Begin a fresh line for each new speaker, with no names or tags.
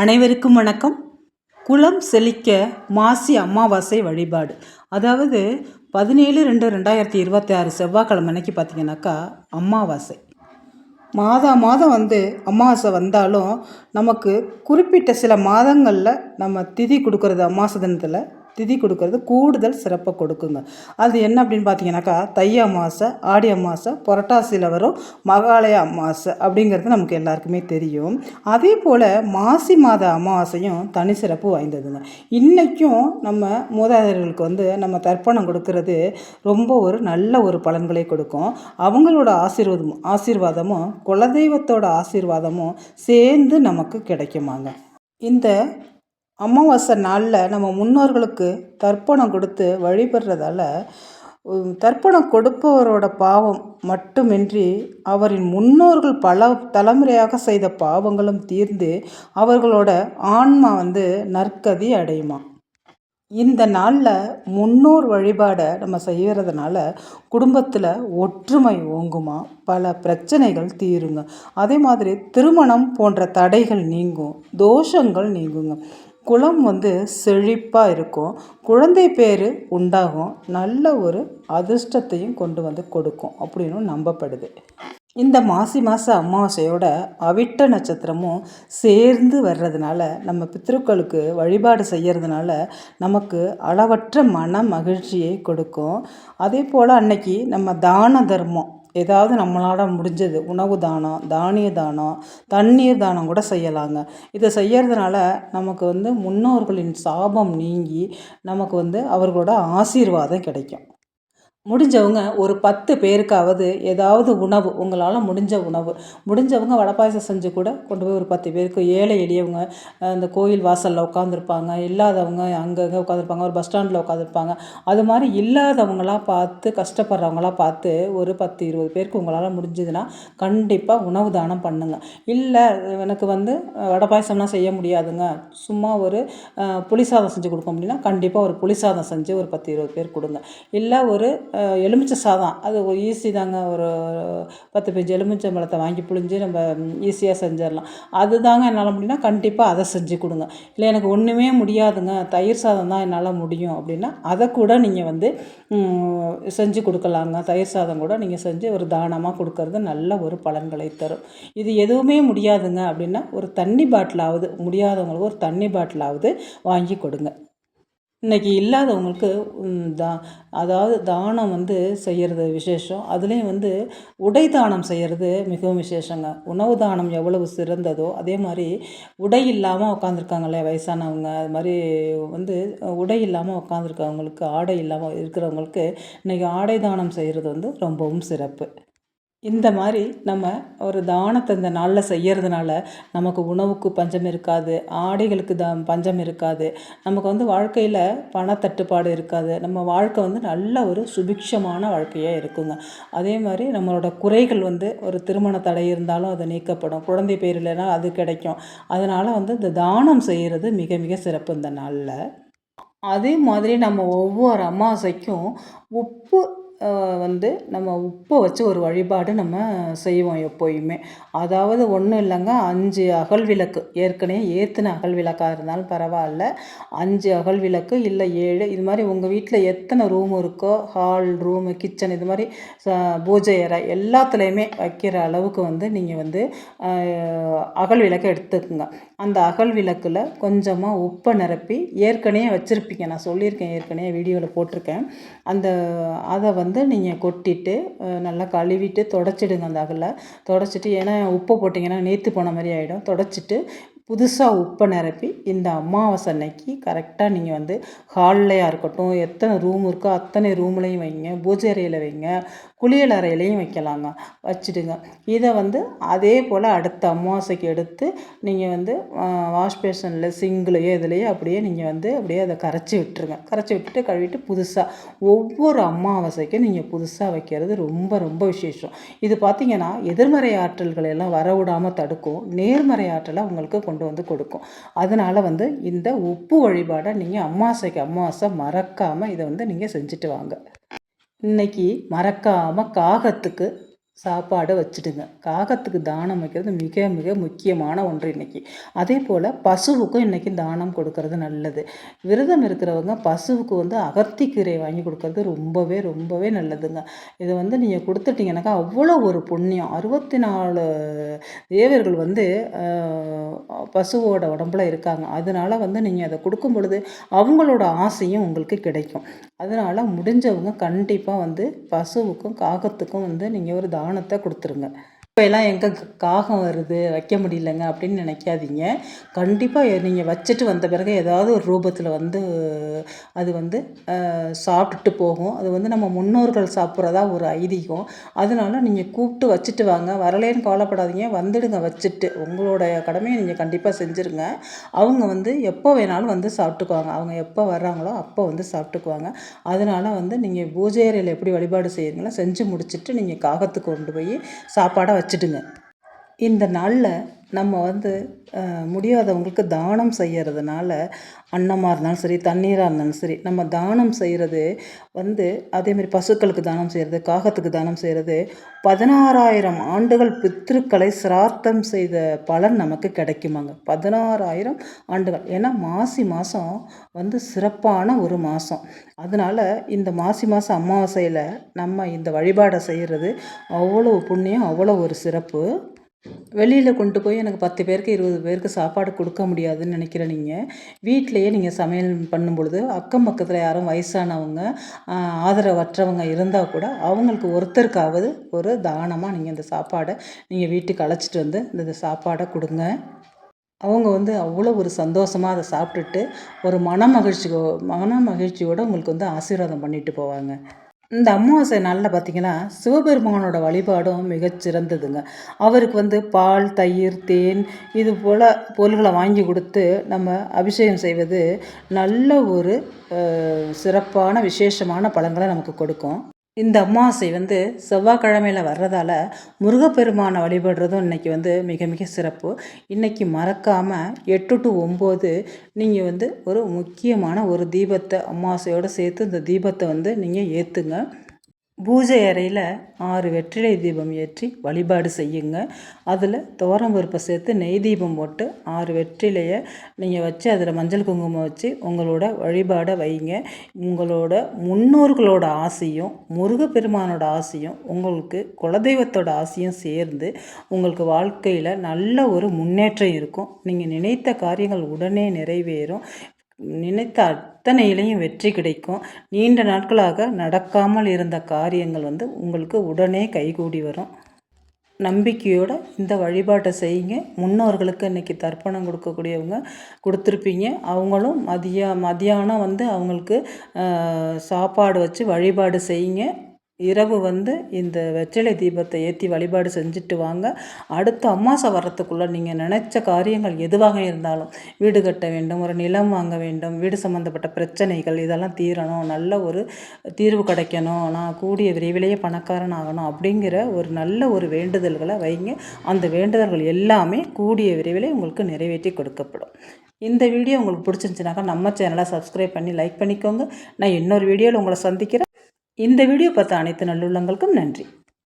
அனைவருக்கும் வணக்கம். குலம் செழிக்க மாசி அமாவாசை வழிபாடு. அதாவது பதினேழு ரெண்டு ரெண்டாயிரத்தி இருபத்தி ஆறு செவ்வாய்க்கிழமை அன்னைக்கு பார்த்தீங்கன்னாக்கா அமாவாசை. மாதா மாதம் வந்து அமாவாசை வந்தாலும் நமக்கு குறிப்பிட்ட சில மாதங்களில் நம்ம திதி கொடுக்குறது அமாவாசை தினத்தில் திதி கொடுக்கறது கூடுதல் சிறப்பை கொடுக்குங்க. அது என்ன அப்படின்னு பார்த்தீங்கன்னாக்கா தை அமாவாசை ஆடி அமாவாசை புரட்டாசியில் வரும் மகாலய அமாவாசை அப்படிங்கிறது நமக்கு எல்லாருக்குமே தெரியும். அதே போல் மாசி மாத அமாவாசையும் தனி சிறப்பு வாய்ந்ததுங்க. இன்றைக்கும் நம்ம மூதாதையர்களுக்கு வந்து நம்ம தர்ப்பணம் கொடுக்கறது ரொம்ப ஒரு நல்ல ஒரு பலன்களை கொடுக்கும். அவங்களோட ஆசீர்வாதம் ஆசீர்வாதமும் குலதெய்வத்தோட ஆசீர்வாதமும் சேர்ந்து நமக்கு கிடைக்குமாங்க. இந்த அமாவாசை நாளில் நம்ம முன்னோர்களுக்கு தர்ப்பணம் கொடுத்து வழிபடுறதால தர்ப்பணம் கொடுப்பவரோட பாவம் மட்டுமின்றி அவரின் முன்னோர்கள் பல தலைமுறையாக செய்த பாவங்களும் தீர்ந்து அவர்களோட ஆன்மா வந்து நற்கதி அடையுமா? இந்த நாளில் முன்னோர் வழிபாடை நம்ம செய்கிறதுனால குடும்பத்தில் ஒற்றுமை ஓங்குமா? பல பிரச்சனைகள் தீருங்க. அதே மாதிரி திருமணம் போன்ற தடைகள் நீங்கும். தோஷங்கள் நீங்குங்க. குளம் வந்து செழிப்பாக இருக்கும். குழந்தை பேர் உண்டாகும். நல்ல ஒரு அதிர்ஷ்டத்தையும் கொண்டு வந்து கொடுக்கும் அப்படின்னு நம்பப்படுது. இந்த மாசி மாத அமாவாசையோட அவிட்ட நட்சத்திரமும் சேர்ந்து வர்றதுனால நம்ம பித்ருக்களுக்கு வழிபாடு செய்கிறதுனால நமக்கு அளவற்ற மன மகிழ்ச்சியை கொடுக்கும். அதே போல் அன்னைக்கு நம்ம தான தர்மம் ஏதாவது நம்மளால் முடிஞ்சது உணவு தானம் தானிய தானம் தண்ணீர் தானம் கூட செய்யலாங்க. இதை செய்யறதுனால நமக்கு வந்து முன்னோர்களின் சாபம் நீங்கி நமக்கு வந்து அவர்களோட ஆசீர்வாதம் கிடைக்கும். முடிஞ்சவங்க ஒரு பத்து பேருக்காவது ஏதாவது உணவு உங்களால் முடிஞ்ச உணவு. முடிஞ்சவங்க வடை பாயசம் செஞ்சு கூட கொண்டு போய் ஒரு பத்து பேருக்கு ஏழை எளியவங்க அந்த கோயில் வாசலில் உட்காந்துருப்பாங்க இல்லாதவங்க அங்கங்கே உட்காந்துருப்பாங்க ஒரு பஸ் ஸ்டாண்டில் உட்காந்துருப்பாங்க அது மாதிரி இல்லாதவங்களாம் பார்த்து கஷ்டப்படுறவங்களாம் பார்த்து ஒரு பத்து இருபது பேருக்கு உங்களால் முடிஞ்சதுன்னா கண்டிப்பாக உணவு தானம் பண்ணுங்கள் இல்லை எனக்கு வந்து வடை பாயசம்லாம் செய்ய முடியாதுங்க. சும்மா ஒரு புளிசாதம் செஞ்சு கொடுக்க முடியும்னா கண்டிப்பாக ஒரு புளிசாதம் செஞ்சு ஒரு பத்து இருபது பேர் கொடுங்க. இல்லை ஒரு எலுமிச்சை சாதம். அது ஈஸி தாங்க. ஒரு பத்து பஞ்சு எலுமிச்சை பழத்தை வாங்கி புழிஞ்சு நம்ம ஈஸியாக செஞ்சிடலாம். அது தாங்க என்னால் முடியும்னா கண்டிப்பாக அதை செஞ்சு கொடுங்க. இல்லை எனக்கு ஒன்றுமே முடியாதுங்க. தயிர் சாதம் தான் என்னால் முடியும் அப்படின்னா அதை கூட நீங்கள் வந்து செஞ்சு கொடுக்கலாங்க. தயிர் சாதம் கூட நீங்கள் செஞ்சு ஒரு தானமாக கொடுக்கறது நல்ல ஒரு பலன்களை தரும். இது எதுவுமே முடியாதுங்க அப்படின்னா ஒரு தண்ணி பாட்டிலாவது முடியாதவங்களுக்கு ஒரு தண்ணி பாட்டிலாவது வாங்கி கொடுங்க. இன்றைக்கி இல்லாதவங்களுக்கு தா அதாவது தானம் வந்து செய்கிறது விசேஷம். அதுலேயும் வந்து உடை தானம் செய்கிறது மிகவும் விசேஷங்க. உணவு தானம் எவ்வளவு சிறந்ததோ அதே மாதிரி உடை இல்லாமல் உட்காந்துருக்காங்களே வயசானவங்க. அது மாதிரி வந்து உடை இல்லாமல் உட்காந்துருக்கவங்களுக்கு ஆடை இல்லாமல் இருக்கிறவங்களுக்கு இன்றைக்கி ஆடை தானம் செய்கிறது வந்து ரொம்பவும் சிறப்பு. இந்த மாதிரி நம்ம ஒரு தானத்தை இந்த நாளில் செய்கிறதுனால நமக்கு உணவுக்கு பஞ்சம் இருக்காது ஆடைகளுக்கு த பஞ்சம் இருக்காது நமக்கு வந்து வாழ்க்கையில் பணத்தட்டுப்பாடு இருக்காது. நம்ம வாழ்க்கை வந்து நல்ல ஒரு சுபிக்ஷமான வாழ்க்கையாக இருக்குங்க. அதே மாதிரி நம்மளோட குறைகள் வந்து ஒரு திருமண தடை இருந்தாலும் அது நீக்கப்படும். குழந்தை பேர் இல்லைன்னா அது கிடைக்கும். அதனால் வந்து இந்த தானம் செய்கிறது மிக மிக சிறப்பு இந்த நாளில். அதே மாதிரி நம்ம ஒவ்வொரு அமாவாசைக்கும் உப்பு வந்து நம்ம உப்பை வச்சு ஒரு வழிபாடு நம்ம செய்வோம் எப்போயுமே. அதாவது ஒன்றும் இல்லைங்க அஞ்சு அகல் விளக்கு. ஏற்கனவே ஏற்றின அகல் விளக்காக இருந்தாலும் பரவாயில்ல. அஞ்சு அகல் விளக்கு இல்லை ஏழு. இது மாதிரி உங்கள் வீட்டில் எத்தனை ரூம் இருக்கோ ஹால் ரூமு கிச்சன் இது மாதிரி பூஜை அறை எல்லாத்துலேயுமே வைக்கிற அளவுக்கு வந்து நீங்கள் வந்து அகல் விளக்கை எடுத்துக்கோங்க. அந்த அகல் விளக்கில் கொஞ்சமாக உப்பை நிரப்பி ஏற்கனவே வச்சுருப்பீங்க. நான் சொல்லியிருக்கேன் ஏற்கனவே வீடியோவில் போட்டிருக்கேன். அந்த அதை வந்து வந்து நீங்கள் கொட்டிட்டு நல்லா கழுவிட்டு தொடச்சிடுங்க அந்த அகலை. தொடச்சிட்டு ஏன்னா உப்பு போட்டிங்கன்னா நேற்று போன மாதிரி ஆகிடும் தொடச்சிட்டு புதுசாக உப்பை நிரப்பி இந்த அமாவாசை அன்னைக்கு கரெக்டாக நீங்கள் வந்து ஹால்லையாக இருக்கட்டும் எத்தனை ரூம் இருக்கோ அத்தனை ரூம்லேயும் வைங்க பூஜை அறையில் வைங்க குளியல் அறையிலையும் வைக்கலாங்க. வச்சுடுங்க. இதை வந்து அதே போல் அடுத்த அமாவாசைக்கு எடுத்து நீங்கள் வந்து வாஷ் பேஷனில் சிங்கிலையோ இதுலையோ அப்படியே நீங்கள் வந்து அப்படியே அதை கரைச்சி விட்டுருங்க. கரைச்சி விட்டுட்டு கழுவிட்டு புதுசாக ஒவ்வொரு அமாவாசைக்கும் நீங்கள் புதுசாக வைக்கிறது ரொம்ப ரொம்ப விசேஷம். இது பார்த்திங்கன்னா எதிர்மறை ஆற்றல்களை எல்லாம் வரவிடாமல் தடுக்கும். நேர்மறை ஆற்றலை உங்களுக்கு கொண்டு கொண்டு வந்து கொடுக்கும். அதனால் வந்து இந்த உப்பு வழிபாடை நீங்கள் அம்மாசைக்கு அம்மாவாசை மறக்காமல் இதை வந்து நீங்கள் செஞ்சுட்டு வாங்க. இன்னைக்கு மறக்காமல் காகத்துக்கு சாப்பாடை வச்சுடுங்க. காகத்துக்கு தானம் வைக்கிறது மிக மிக முக்கியமான ஒன்று இன்றைக்கி அதே போல் பசுவுக்கும் இன்றைக்கி தானம் கொடுக்கறது நல்லது. விரதம் இருக்கிறவங்க பசுவுக்கு வந்து அகர்த்திக்கீரை வாங்கி கொடுக்கறது ரொம்பவே ரொம்பவே நல்லதுங்க. இதை வந்து நீங்கள் கொடுத்துட்டிங்கனாக்கா அவ்வளோ ஒரு புண்ணியம். அறுபத்தி நாலு தேவர்கள் வந்து பசுவோட உடம்புல இருக்காங்க. அதனால் வந்து நீங்கள் அதை கொடுக்கும் பொழுது அவங்களோட ஆசையும் உங்களுக்கு கிடைக்கும். அதனால் முடிஞ்சவங்க கண்டிப்பாக வந்து பசுவுக்கும் காகத்துக்கும் வந்து நீங்கள் ஒரு தானம் கவனத்தை கொடுத்துருங்க. இப்போ எல்லாம் எங்கே காகம் வருது வைக்க முடியலங்க அப்படின்னு நினைக்காதீங்க. கண்டிப்பாக நீங்கள் வச்சுட்டு வந்த பிறகு ஏதாவது ஒரு ரூபத்தில் வந்து அது வந்து சாப்பிட்டுட்டு போகும். அது வந்து நம்ம முன்னோர்கள் சாப்பிட்றதா ஒரு ஐதீகம். அதனால நீங்கள் கூப்பிட்டு வச்சுட்டு வாங்க. வரலேன்னு கவலைப்படாதீங்க. வந்துடுங்க வச்சுட்டு. உங்களோட கடமையை நீங்கள் கண்டிப்பாக செஞ்சுருங்க. அவங்க வந்து எப்போ வேணாலும் வந்து சாப்பிட்டுக்குவாங்க. அவங்க எப்போ வர்றாங்களோ அப்போ வந்து சாப்பிட்டுக்குவாங்க. அதனால் வந்து நீங்கள் பூஜை அறையில் எப்படி வழிபாடு செய்கிறீங்களோ செஞ்சு முடிச்சுட்டு நீங்கள் காகத்துக்கு கொண்டு போய் சாப்பாடை வச்சுடுங்க இந்த நாளில் நம்ம வந்து முடியாதவங்களுக்கு தானம் செய்கிறதுனால அன்னமாக இருந்தாலும் சரி தண்ணீராக இருந்தாலும் சரி நம்ம தானம் செய்கிறது வந்து அதேமாரி பசுக்களுக்கு தானம் செய்கிறது காகத்துக்கு தானம் செய்கிறது பதினாறாயிரம் ஆண்டுகள் பித்ருக்களை சிரார்த்தம் செய்த பலன் நமக்கு கிடைக்குமாங்க. பதினாறாயிரம் ஆண்டுகள். ஏன்னா மாசி மாதம் வந்து சிறப்பான ஒரு மாதம் அதனால் இந்த மாசி மாதம் அமாவாசையில் நம்ம இந்த வழிபாடை செய்கிறது அவ்வளோ புண்ணியம் அவ்வளோ ஒரு சிறப்பு. வெளியில் கொண்டு போய் எனக்கு பத்து பேருக்கு இருபது பேருக்கு சாப்பாடு கொடுக்க முடியாதுன்னு நினைக்கிற நீங்கள் வீட்டிலையே நீங்கள் சமையல் பண்ணும் பொழுது அக்கம் பக்கத்தில் யாரும் வயசானவங்க ஆதரவற்றவங்க இருந்தால் கூட அவங்களுக்கு ஒருத்தருக்காவது ஒரு தானமாக நீங்கள் இந்த சாப்பாடை நீங்கள் வீட்டுக்கு அழைச்சிட்டு வந்து இந்த சாப்பாடை கொடுங்க. அவங்க வந்து அவ்வளோ ஒரு சந்தோஷமாக அதை சாப்பிட்டுட்டு ஒரு மன மகிழ்ச்சி மன மகிழ்ச்சியோடு உங்களுக்கு வந்து ஆசீர்வாதம் பண்ணிட்டு போவாங்க. இந்த அமாவாசை நாளில் பார்த்திங்கன்னா சிவபெருமானோட வழிபாடும் மிகச்சிறந்ததுங்க அவருக்கு வந்து பால் தயிர் தேன் இது போல் பொருள்களை வாங்கி கொடுத்து நம்ம அபிஷேகம் செய்வது நல்ல ஒரு சிறப்பான விசேஷமான பலன்களை நமக்கு கொடுக்கும். இந்த அமாவாசை வந்து செவ்வாய்க்கிழமையில் வர்றதால முருகப்பெருமானை வழிபடுறதும் இன்றைக்கி வந்து மிக மிக சிறப்பு. இன்றைக்கி மறக்காமல் எட்டு டு ஒம்பது நீங்கள் வந்து ஒரு முக்கியமான ஒரு தீபத்தை அமாவாசையோடு சேர்த்து இந்த தீபத்தை வந்து நீங்கள் ஏற்றுங்க பூஜை அறையில் ஆறு வெற்றிலை தீபம் ஏற்றி வழிபாடு செய்யுங்க. அதில் துவரம் பருப்பை சேர்த்து நெய் தீபம் போட்டு ஆறு வெற்றிலையை நீங்கள் வச்சு அதில் மஞ்சள் குங்குமம் வச்சு உங்களோட வழிபாடை வைங்க. உங்களோட முன்னோர்களோட ஆசையும் முருகப்பெருமானோட ஆசையும் உங்களுக்கு குலதெய்வத்தோட ஆசையும் சேர்ந்து உங்களுக்கு வாழ்க்கையில் நல்ல ஒரு முன்னேற்றம் இருக்கும். நீங்கள் நினைத்த காரியங்கள் உடனே நிறைவேறும். நினைத்த அத்தனையிலையும் வெற்றி கிடைக்கும். நீண்ட நாட்களாக நடக்காமல் இருந்த காரியங்கள் வந்து உங்களுக்கு உடனே கைகூடி வரும். நம்பிக்கையோடு இந்த வழிபாட்டை செய்யுங்க. முன்னோர்களுக்கு இன்றைக்கி தர்ப்பணம் கொடுக்கக்கூடியவங்க கொடுத்துருப்பீங்க. அவங்களும் மதிய மதியானம் வந்து அவங்களுக்கு சாப்பாடு வச்சு வழிபாடு செய்யுங்க. இரவு வந்து இந்த வெற்றிலை தீபத்தை ஏற்றி வழிபாடு செஞ்சுட்டு வாங்க. அடுத்த அம்மாசை வர்றதுக்குள்ளே நீங்கள் நினச்ச காரியங்கள் எதுவாக இருந்தாலும் வீடு கட்ட வேண்டும் ஒரு நிலம் வாங்க வேண்டும் வீடு சம்மந்தப்பட்ட பிரச்சனைகள் இதெல்லாம் தீரணும் நல்ல ஒரு தீர்வு கிடைக்கணும் நான் கூடிய விரைவிலேயே பணக்காரன் ஆகணும் அப்படிங்கிற ஒரு நல்ல ஒரு வேண்டுதல்களை வைங்க. அந்த வேண்டுதல்கள் எல்லாமே கூடிய விரைவிலே உங்களுக்கு நிறைவேற்றி கொடுக்கப்படும். இந்த வீடியோ உங்களுக்கு பிடிச்சிருந்துச்சுனாக்கா நம்ம சேனலை சப்ஸ்கிரைப் பண்ணி லைக் பண்ணிக்கோங்க. நான் இன்னொரு வீடியோவில் உங்களை சந்திக்கிறேன். இந்த வீடியோ பார்த்த அனைத்து நல்லுள்ளங்களுக்கும் நன்றி.